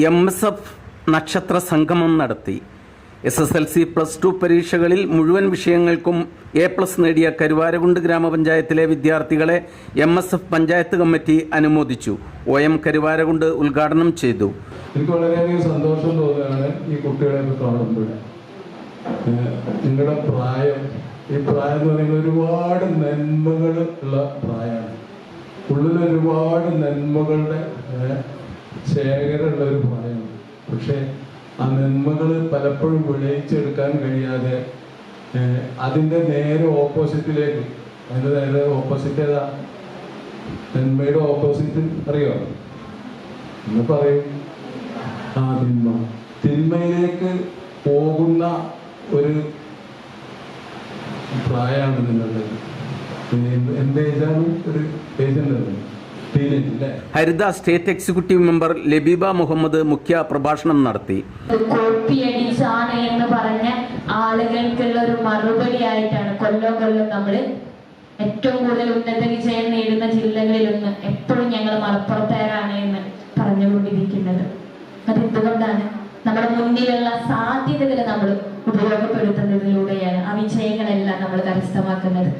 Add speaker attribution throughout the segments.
Speaker 1: M S F നക്ഷത്ര സംഗമം നടത്തി. S S L C plus two പരീക്ഷകളിൽ മുഴുവൻ വിഷയങ്ങൾക്കും എ പ്ലസ് നേടിയ കരുവാരകുണ്ട് ഗ്രാമപഞ്ചായത്തിലെ വിദ്യാർത്ഥികളെ M S F panchayat committee അനുമോദിച്ചു. ഒ എം കരുവാരകുണ്ട് ഉദ്ഘാടനം ചെയ്തു.
Speaker 2: എനിക്ക് വളരെയധികം സന്തോഷം തോന്നുകയാണ് ഈ കുട്ടികളെ കാണുമ്പോൾ. നിങ്ങളുടെ പ്രായം ഈ പ്രായം പറയുന്നത് ഒരുപാട് നന്മകൾ ഉള്ള പ്രായമാണ്. ഉള്ളിൽ ഒരുപാട് നന്മകളുടെ ശേഖരമുള്ള ഒരു പ്രായമാണ് പക്ഷേ ആ നന്മകൾ പലപ്പോഴും വിളയിച്ചെടുക്കാൻ കഴിയാതെ അതിന്റെ നേരെ ഓപ്പോസിറ്റിലേക്ക് അതിന്റെ നേരെ ഓപ്പോസിറ്റ് ഏതാ? നന്മയുടെ ഓപ്പോസിറ്റ് അറിയോ? എന്ന് പറയും ആ തിന്മ. തിന്മയിലേക്ക് പോകുന്ന ഒരു പ്രായമാണ് നിങ്ങളുടെ എന്ത് ഏജാണ്? ഒരു age
Speaker 1: Haritha state executive member Labeeba Muhammad മുഖ്യ പ്രഭാഷണം നടത്തി.
Speaker 3: കോപ്പിയടിച്ചാണ് എന്ന് പറഞ്ഞ ആളുകൾക്കുള്ള ഒരു മറുപടി ആയിട്ടാണ് കൊല്ലം കൊല്ലം നമ്മൾ ഏറ്റവും കൂടുതൽ ഉന്നത വിജയം നേടുന്ന ജില്ലകളിലൊന്ന് എപ്പോഴും ഞങ്ങൾ മലപ്പുറത്തേരാണ് എന്ന് പറഞ്ഞുകൊണ്ടിരിക്കുന്നത്. അത് എന്തുകൊണ്ടാണ് നമ്മുടെ മുന്നിലുള്ള സാധ്യതകൾ നമ്മൾ ഉപയോഗപ്പെടുത്തുന്നതിലൂടെയാണ്. ആ വിജയങ്ങളെല്ലാം നമ്മൾ കരസ്ഥമാക്കുന്നത്.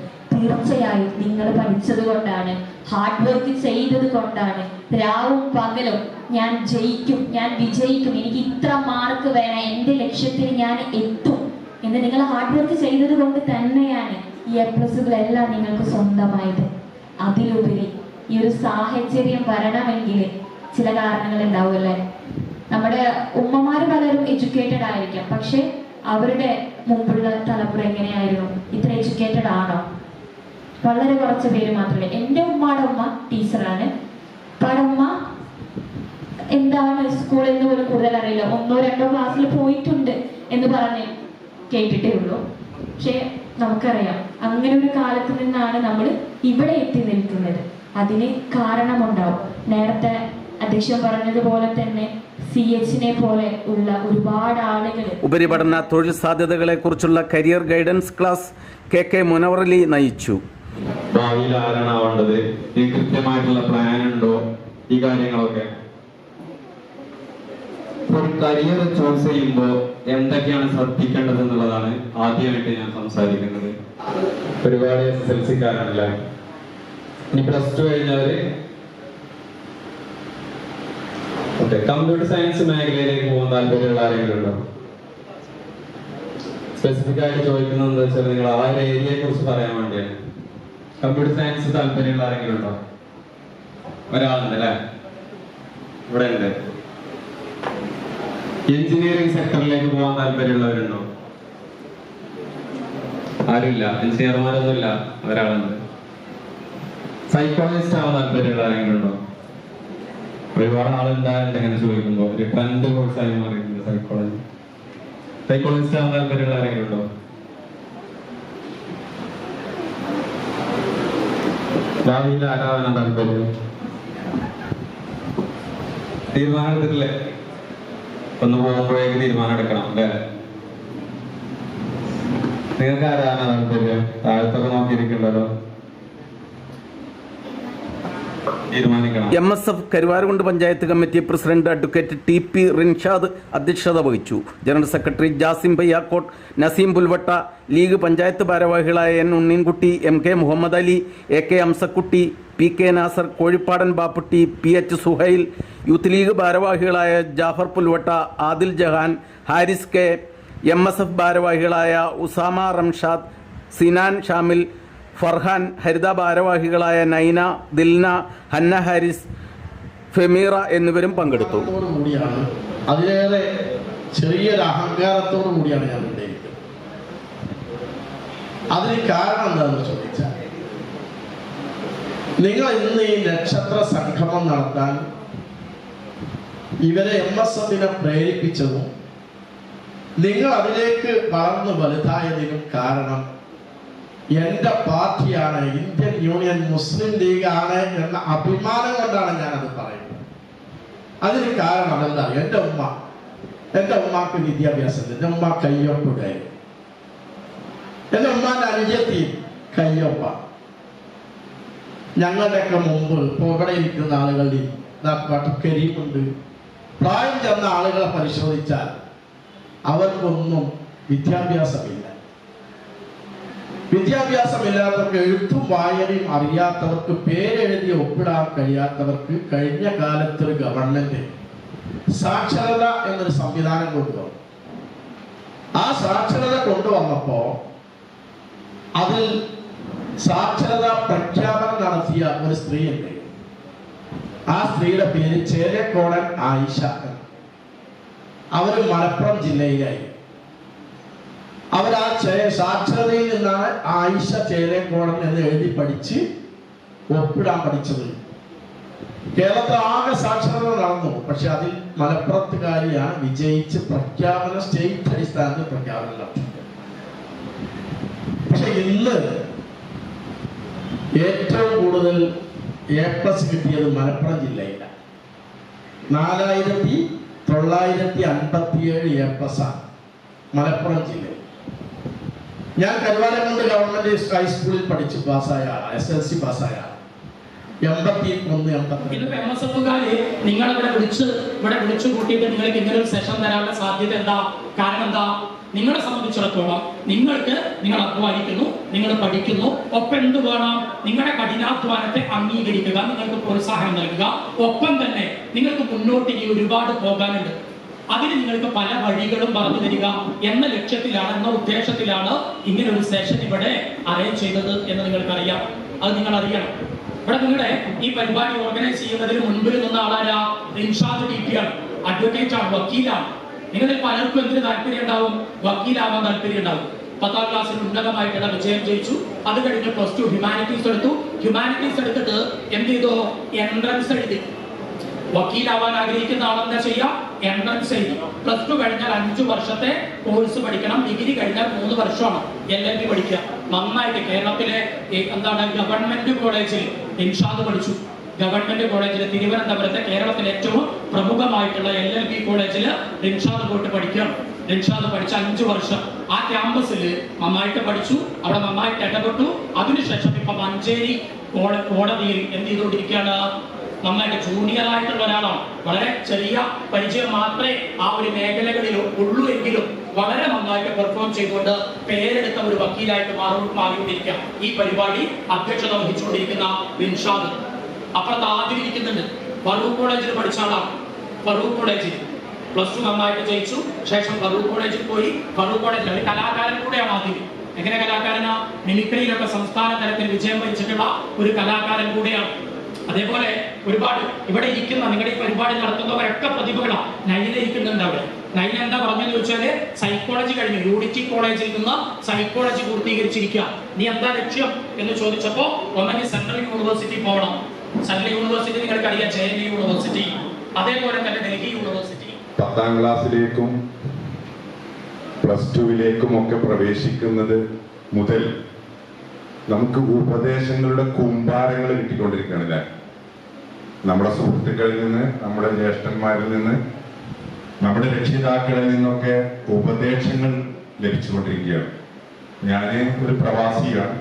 Speaker 3: തീർച്ചയായും നിങ്ങൾ പഠിച്ചത് കൊണ്ടാണ് ഹാർഡ് വർക്ക് ചെയ്തത് കൊണ്ടാണ്. രാവും പകലും ഞാൻ ജയിക്കും ഞാൻ വിജയിക്കും. എനിക്ക് ഇത്ര മാർക്ക് വേണം എന്റെ ലക്ഷ്യത്തിൽ ഞാൻ എത്തും എന്ന് നിങ്ങൾ ഹാർഡ് വർക്ക് ചെയ്തത് കൊണ്ട് തന്നെയാണ് ഈ എ പ്ലസുകളെല്ലാം നിങ്ങൾക്ക് സ്വന്തമായത്. അതിലുപരി ഈ ഒരു സാഹചര്യം വരണമെങ്കിൽ ചില കാരണങ്ങൾ ഉണ്ടാവുമല്ലേ? നമ്മുടെ ഉമ്മമാർ പലരും എഡ്യൂക്കേറ്റഡ് ആയിരിക്കാം പക്ഷെ അവരുടെ മുമ്പുള്ള തലമുറ എങ്ങനെയായിരുന്നു? ഇത്ര എഡ്യൂക്കേറ്റഡ് വളരെ കുറച്ച് പേര് മാത്രമേ. എന്റെ ഉമ്മയുടെ ഉമ്മ ടീച്ചറാണ്. പരമ്മ എന്താണ് സ്കൂളിൽ നിന്ന് പോലും കൂടുതൽ അറിയില്ല. ഒന്നോ രണ്ടോ ക്ലാസ്സിൽ പോയിട്ടുണ്ട് എന്ന് പറഞ്ഞ് കേട്ടിട്ടേ ഉള്ളൂ. പക്ഷെ നമുക്കറിയാം. അങ്ങനെ ഒരു കാലത്ത് നിന്നാണ് നമ്മൾ ഇവിടെ എത്തി നിൽക്കുന്നത്. അതിന് കാരണമുണ്ടാവും. നേരത്തെ അധ്യക്ഷൻ പറഞ്ഞതുപോലെ തന്നെ സി എച്ചിനെ പോലെ ഉള്ള ഒരുപാട് ആളുകൾ
Speaker 1: ഉപരിപഠന തൊഴിൽ സാധ്യതകളെക്കുറിച്ചുള്ള career guidance class K K Munavarali നയിച്ചു.
Speaker 4: ഭാവിയിൽ ആരാണ് ആവേണ്ടത്? ഈ കൃത്യമായിട്ടുള്ള പ്ലാൻ ഉണ്ടോ ഈ കാര്യങ്ങളൊക്കെ? ഒരു കരിയർ ചൂസ് ചെയ്യുമ്പോൾ എന്തൊക്കെയാണ് ശ്രദ്ധിക്കേണ്ടത് എന്നുള്ളതാണ് ആദ്യമായിട്ട് ഞാൻ സംസാരിക്കുന്നത്. ഒരുപാട് എസ് എസ് എൽ സിക്കാരാണല്ലേ? ഇനി പ്ലസ് ടു കഴിഞ്ഞവര്? കമ്പ്യൂട്ടർ സയൻസ് മേഖലയിലേക്ക് പോകാൻ താല്പര്യമുള്ള ആരെങ്കിലും ഉണ്ടോ സ്പെസിഫിക് ആയിട്ട് ചോദിക്കുന്നത് എന്താ വെച്ചാൽ നിങ്ങൾ ആ ഒരു ഏരിയയെ കുറിച്ച് പറയാൻ വേണ്ടിയാണ്. കമ്പ്യൂട്ടർ സയൻസ് താല്പര്യമുള്ള ആരെങ്കിലും ഉണ്ടോ? ഒരാളുണ്ട് അല്ലേ ഇവിടെ ഉണ്ട് എഞ്ചിനീയറിംഗ് സെക്ടറിലേക്ക് പോകാൻ താല്പര്യമുള്ളവരുണ്ടോ? ആരുമില്ല. എഞ്ചിനീയർമാരൊന്നുമില്ല. ഒരാളുണ്ട്. സൈക്കോളജിസ്റ്റ് ആവാൻ താല്പര്യമുള്ള ആരെങ്കിലും ഉണ്ടോ? ഒരുപാട് ആളുണ്ടായിട്ട് ഇങ്ങനെ ചോദിക്കുമ്പോൾ ഒരു ട്രെൻഡ് കോഴ്സായി മാറിയിട്ടുണ്ട് സൈക്കോളജി സൈക്കോളജിസ്റ്റ് ആവാൻ താല്പര്യമുള്ള ആരെങ്കിലും ഉണ്ടോ? ഭാവിയിൽ ആരാധന താല്പര്യം തീരുമാനം എടുത്തിട്ടില്ലേ ഒന്ന് പോകുമ്പോഴേക്ക് തീരുമാനം എടുക്കണം അല്ലേ? നിങ്ങൾക്ക് ആരാധന താല്പര്യം താഴത്തൊക്കെ നോക്കിയിരിക്കണ്ടല്ലോ.
Speaker 1: M S F Karuvarakundu panchayat committee president advocate T P Rinshad അധ്യക്ഷത വഹിച്ചു. General secretary Jasim Bhayyakkot Naseem Pulvatta league panchayat ഭാരവാഹികളായ N Unneenkutty M K Muhammad Ali A K Amsakutty P K Nasar Kozhippadan Bapputty P H Suhail youth league ഭാരവാഹികളായ Jafar Pulvatta Adil Jahan Haris K M S F ഭാരവാഹികളായ ഉസാമ റംഷാദ് സിനാൻ ഷാമിൽ ഫർഹാൻ ഹരിത ഭാരവാഹികളായ നൈന ദിൽന ഹന്ന ഹാരിസ് ഫെമീറ എന്നിവരും പങ്കെടുത്തു.
Speaker 5: അതിലേറെ ചെറിയൊരു അഹങ്കാരത്തോടു കൂടിയാണ് ഞാൻ അതിന് കാരണം എന്താണെന്ന് ചോദിച്ചാൽ നിങ്ങൾ ഇന്ന് ഈ നക്ഷത്ര സംഗമം നടത്താൻ ഇവരെ എം എസ് എഫിനെ പ്രേരിപ്പിച്ചതും നിങ്ങൾ അതിലേക്ക് വളർന്നു വലുതായതിനും കാരണം എന്റെ പാർട്ടിയാണ് ഇന്ത്യൻ യൂണിയൻ മുസ്ലിം ലീഗ് ആണ് എന്ന അഭിമാനം കൊണ്ടാണ് ഞാൻ അത് പറയുന്നത്. അതിന് കാരണം എന്താ? എന്റെ ഉമ്മ എന്റെ ഉമ്മാക്ക് വിദ്യാഭ്യാസം എന്റെ ഉമ്മ കയ്യൊപ്പുകയും എന്റെ ഉമ്മാന്റെ അനുജത്തി കയ്യൊപ്പ. ഞങ്ങളുടെയൊക്കെ മുമ്പ് ഇപ്പോൾ ഇവിടെ ഇരിക്കുന്ന ആളുകളിൽ കരീമുണ്ട് പ്രായം ചെന്ന ആളുകളെ പരിശോധിച്ചാൽ അവർക്കൊന്നും വിദ്യാഭ്യാസമില്ല. വിദ്യാഭ്യാസമില്ലാത്തവർക്ക് എഴുത്തും വായനയും അറിയാത്തവർക്ക് പേരെഴുതി ഒപ്പിടാൻ കഴിയാത്തവർക്ക് കഴിഞ്ഞ കാലത്ത് ഒരു ഗവൺമെന്റ് സാക്ഷരത എന്നൊരു സംവിധാനം കൊണ്ടുവന്നു. ആ സാക്ഷരത കൊണ്ടുവന്നപ്പോ അതിൽ സാക്ഷരത പ്രഖ്യാപനം നടത്തിയ ഒരു സ്ത്രീ സ്ത്രീയുണ്ട്. ആ സ്ത്രീയുടെ പേര് ചേരക്കോടൻ ആയിഷ. അവർ മലപ്പുറം ജില്ലയിലായി. അവർ ആ നിന്നാണ് ആയിഷ ചേരക്കോടൻ എന്ന് എഴുതി പഠിച്ച് ഒപ്പിടാൻ പഠിച്ചത്. കേരളത്തിൽ ആകെ സാക്ഷരത നടന്നു. പക്ഷെ അതിൽ മലപ്പുറത്തുകാരിയാണ് വിജയിച്ച് പ്രഖ്യാപന സ്റ്റേറ്റ് അടിസ്ഥാനത്തിൽ പ്രഖ്യാപനം നടത്തി പക്ഷെ ഇന്ന് ഏറ്റവും കൂടുതൽ എ പ്ലസ് കിട്ടിയത് മലപ്പുറം ജില്ലയിലാണ്. നാലായിരത്തി തൊള്ളായിരത്തി അൻപത്തിയേഴ് എ പ്ലസ് ആണ് മലപ്പുറം ജില്ലയിൽ ഞാൻ കരുവാരക്കുണ്ട് ഗവൺമെന്റ് ഹൈസ്കൂളിൽ പഠിച്ചു പാസ്സായ എസ് എൽ സി പാസ്സായ. എൺപത്തി ഒന്ന് എൺപത്തി
Speaker 6: എം എസ് എഫുകാര് നിങ്ങളിവിടെ വിളിച്ച് ഇവിടെ വിളിച്ചു കൂട്ടിയിട്ട് നിങ്ങൾക്ക് ഇങ്ങനെ ഒരു സെഷൻ തരാനുള്ള സാധ്യത എന്താ? കാരണം എന്താ? നിങ്ങളെ സംബന്ധിച്ചിടത്തോളം നിങ്ങൾക്ക് നിങ്ങൾ അധ്വാനിക്കുന്നു നിങ്ങൾ പഠിക്കുന്നു ഒപ്പം എന്ത് വേണം? നിങ്ങളുടെ കഠിനാധ്വാനത്തെ അംഗീകരിക്കുക നിങ്ങൾക്ക് പ്രോത്സാഹനം നൽകുക. ഒപ്പം തന്നെ നിങ്ങൾക്ക് മുന്നോട്ട് ഇനി ഒരുപാട് പോകാനുണ്ട്. അതിന് നിങ്ങൾക്ക് പല വഴികളും പറഞ്ഞു തരിക എന്ന ലക്ഷ്യത്തിലാണ് എന്ന ഉദ്ദേശത്തിലാണ് ഇങ്ങനെ ഒരു സെഷൻ ഇവിടെ അറേഞ്ച് ചെയ്തത് എന്ന് നിങ്ങൾക്കറിയാം. അത് നിങ്ങൾ അറിയണം ഇവിടെ നിങ്ങളുടെ ഈ പരിപാടി ഓർഗനൈസ് ചെയ്യുന്നതിന് മുൻപിൽ നിന്ന ആളാരാ? റിൻഷാദ് ടി പി ആണ്. അഡ്വക്കേറ്റ് ആണ് വക്കീലാണ്. നിങ്ങളിൽ പലർക്കും എന്തിന് താല്പര്യം ഉണ്ടാവും? വക്കീലാവാൻ താല്പര്യം ഉണ്ടാവും. പത്താം ക്ലാസ്സിൽ ഉന്നതമായിട്ടുള്ള വിജയം ജയിച്ചു. അത് കഴിഞ്ഞ് പ്ലസ് ടു ഹ്യൂമാനിറ്റീസ് എടുത്തു. ഹ്യൂമാനിറ്റീസ് എടുത്തിട്ട് എന്ത് ചെയ്തു? എൻട്രൻസ് എഴുതി. വക്കീലാവാൻ ആഗ്രഹിക്കുന്ന ആളെന്താ ചെയ്യാം? എൻട്രൻസ് ചെയ്യുന്നു പ്ലസ് ടു കഴിഞ്ഞാൽ അഞ്ചു വർഷത്തെ കോഴ്സ് പഠിക്കണം. ഡിഗ്രി കഴിഞ്ഞാൽ മൂന്ന് വർഷമാണ് എൽ എൽ ബി പഠിക്കുക. നന്നായിട്ട് കേരളത്തിലെ എന്താണ് ഗവൺമെന്റ് കോളേജിൽ ഇൻഷാദ് പഠിച്ചു. ഗവൺമെന്റ് കോളേജിൽ തിരുവനന്തപുരത്തെ കേരളത്തിലെ ഏറ്റവും പ്രമുഖമായിട്ടുള്ള എൽ എൽ ബി കോളേജിൽ റിൻഷാദ് പോയിട്ട് പഠിക്കണം റിൻഷാദ് പഠിച്ച അഞ്ചു വർഷം. ആ ക്യാമ്പസിൽ നന്നായിട്ട് പഠിച്ചു. അവിടെ നന്നായിട്ട് ഇടപെട്ടു. അതിനുശേഷം ഇപ്പൊ മഞ്ചേരി കോട- കോടതിയിൽ എന്ത് ചെയ്തുകൊണ്ടിരിക്കുകയാണ്? നന്നായിട്ട് ജൂനിയർ ആയിട്ടുള്ള ഒരാളാണ്. വളരെ ചെറിയ പരിചയം മാത്രമേ ആ ഒരു മേഖലകളിൽ ഉള്ളൂ എങ്കിലും വളരെ നന്നായിട്ട് പെർഫോം ചെയ്തുകൊണ്ട് പേരെടുത്ത ഒരു വക്കീലായിട്ട് മാറി മാറിക്കൊണ്ടിരിക്കുക ഈ പരിപാടി അധ്യക്ഷത വഹിച്ചുകൊണ്ടിരിക്കുന്ന ബിൻഷാദ്. അപ്പുറത്ത് ആദ്യം ഇരിക്കുന്നുണ്ട്. ഫറൂഖ് കോളേജിൽ പഠിച്ച ആളാണ്. ഫറൂഖ് കോളേജിൽ. പ്ലസ് ടു നന്നായിട്ട് ജയിച്ചു. ശേഷം ഫറൂഖ് കോളേജിൽ പോയി. ഫറൂഖ് കോളേജിൽ ഒരു കലാകാരൻ കൂടെയാണ് ആദ്യം. എങ്ങനെ കലാകാരനാ? മിമിക്രിയിലൊക്കെ സംസ്ഥാന തലത്തിൽ വിജയം വരിച്ചിട്ടുള്ള ഒരു കലാകാരൻ കൂടെയാണ്. അതേപോലെ ഒരുപാട് ഇവിടെ ഇരിക്കുന്ന നിങ്ങളുടെ ഈ പരിപാടി നടത്തുന്നവരൊക്കെ പ്രതിഭകളാണ് നൈന ഇരിക്കുന്നുണ്ട് അവിടെ. നൈന എന്താ പറഞ്ഞെന്ന് ചോദിച്ചാൽ സൈക്കോളജി കഴിഞ്ഞു. യൂണിറ്റി കോളേജിൽ നിന്ന് സൈക്കോളജി പൂർത്തീകരിച്ചിരിക്കുക. നീ എന്താ ലക്ഷ്യം എന്ന് ചോദിച്ചപ്പോ ഒന്നെങ്കിൽ സെൻട്രൽ യൂണിവേഴ്സിറ്റി പോകണം സെൻട്രൽ യൂണിവേഴ്സിറ്റി നിങ്ങൾക്ക് അറിയാം ജെ എൻ യൂണിവേഴ്സിറ്റി അതേപോലെ തന്നെ ഡൽഹി യൂണിവേഴ്സിറ്റി
Speaker 7: പത്താം ക്ലാസ്സിലേക്കും പ്ലസ് ടുവിലേക്കും ഒക്കെ പ്രവേശിക്കുന്നത് മുതൽ നമുക്ക് ഉപദേശങ്ങളുടെ കുമ്പാരങ്ങൾ കിട്ടിക്കൊണ്ടിരിക്കുകയാണല്ലേ? നമ്മുടെ സുഹൃത്തുക്കളിൽ നിന്ന് നമ്മുടെ ജ്യേഷ്ഠന്മാരിൽ നിന്ന് നമ്മുടെ രക്ഷിതാക്കളിൽ നിന്നൊക്കെ ഉപദേശങ്ങൾ ലഭിച്ചുകൊണ്ടിരിക്കുകയാണ്. ഞാൻ ഒരു പ്രവാസിയാണ്.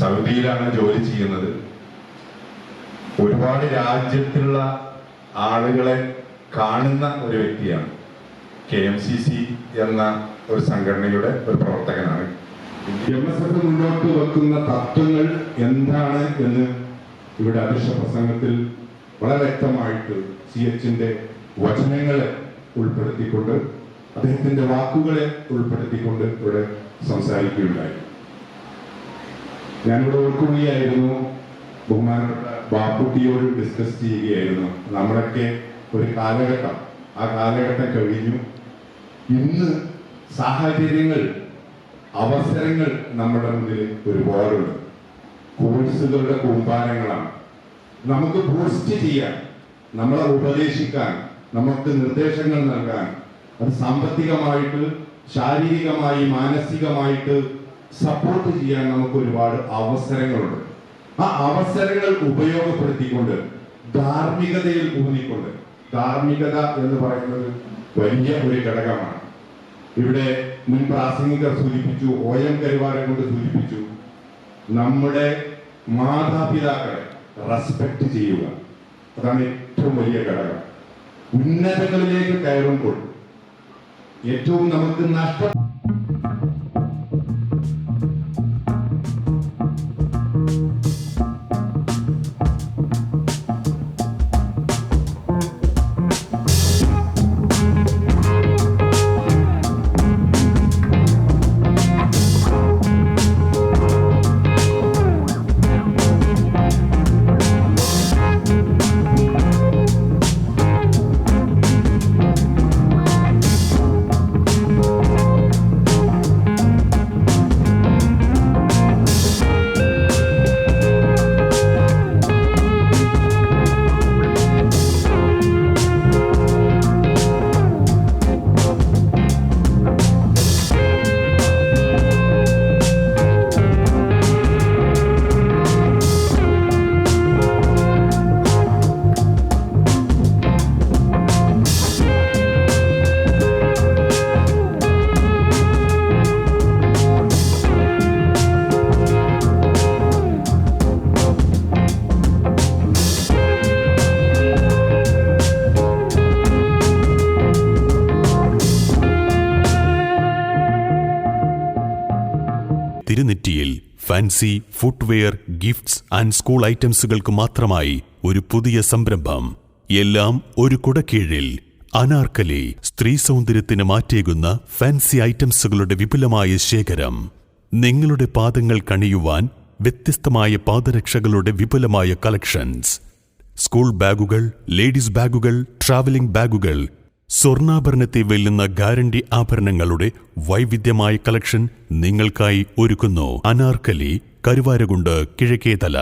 Speaker 7: സൗദിയിലാണ് ജോലി ചെയ്യുന്നത്. ഒരുപാട് രാജ്യത്തുള്ള ആളുകളെ കാണുന്ന ഒരു വ്യക്തിയാണ്. കെ എം സി സി എന്ന ഒരു സംഘടനയുടെ ഒരു പ്രവർത്തകനാണ്. എം എസ് എഫ് മുന്നോട്ട് വെക്കുന്ന തത്വങ്ങൾ എന്താണ് എന്ന് ഇവിടെ അധ്യക്ഷ പ്രസംഗത്തിൽ വളരെ വ്യക്തമായിട്ട് സി എച്ചിന്റെ വചനങ്ങളെ ഉൾപ്പെടുത്തിക്കൊണ്ട് അദ്ദേഹത്തിന്റെ വാക്കുകളെ ഉൾപ്പെടുത്തിക്കൊണ്ട് ഇവിടെ സംസാരിക്കുകയുണ്ടായി. ഞാനിവിടെ ഓർക്കുകയായിരുന്നു ബഹുമാനപ്പെട്ട ബാപ്പുട്ടിയോട് ഡിസ്കസ് ചെയ്യുകയായിരുന്നു. നമ്മളൊക്കെ ഒരു കാലഘട്ടം ആ കാലഘട്ടം കഴിഞ്ഞു. ഇന്ന് സാഹചര്യങ്ങൾ അവസരങ്ങൾ നമ്മുടെ മുന്നിൽ ഒരുപാടുണ്ട്. കോഴ്സുകളുടെ കൂമ്പാരങ്ങളാണ്. നമുക്ക് ബൂസ്റ്റ് ചെയ്യാൻ നമ്മളെ ഉപദേശിക്കാൻ നമുക്ക് നിർദ്ദേശങ്ങൾ നൽകാൻ അത് സാമ്പത്തികമായിട്ട് ശാരീരികമായി മാനസികമായിട്ട് സപ്പോർട്ട് ചെയ്യാൻ നമുക്ക് ഒരുപാട് അവസരങ്ങളുണ്ട്. ആ അവസരങ്ങൾ ഉപയോഗപ്പെടുത്തിക്കൊണ്ട് ധാർമ്മികതയിൽ ഊന്നിക്കൊണ്ട് ധാർമ്മികത എന്ന് പറയുന്നത് വലിയ ഒരു ഘടകമാണ്. ഇവിടെ മുൻ പ്രാസംഗികർ സൂചിപ്പിച്ചു ഒ എം കരുവാരെ കൊണ്ട് സൂചിപ്പിച്ചു നമ്മുടെ മാതാപിതാക്കളെ റെസ്പെക്ട് ചെയ്യുക. അതാണ് ഏറ്റവും വലിയ ഘടകം. ഉന്നതങ്ങളിലേക്ക് കയറുമ്പോൾ ഏറ്റവും നമുക്ക് നഷ്ടം
Speaker 8: തിരുനെറ്റിയിൽ fancy footwear gifts and school ഐറ്റംസുകൾക്ക് മാത്രമായി ഒരു പുതിയ സംരംഭം. എല്ലാം ഒരു കുടക്കീഴിൽ. അനാർക്കലി സ്ത്രീ സൗന്ദര്യത്തിന് മാറ്റേകുന്ന ഫാൻസി ഐറ്റംസുകളുടെ വിപുലമായ ശേഖരം. നിങ്ങളുടെ പാദങ്ങൾ കണിയുവാൻ വ്യത്യസ്തമായ പാദരക്ഷകളുടെ വിപുലമായ കളക്ഷൻസ്. സ്കൂൾ ബാഗുകൾ ലേഡീസ് ബാഗുകൾ ട്രാവലിംഗ് ബാഗുകൾ സ്വർണാഭരണത്തെ വെല്ലുന്ന ഗ്യാരണ്ടി ആഭരണങ്ങളുടെ വൈവിധ്യമായ കളക്ഷൻ നിങ്ങൾക്കായി ഒരുക്കുന്നു. അനാർക്കലി കരുവാരകുണ്ട് കിഴക്കേതല.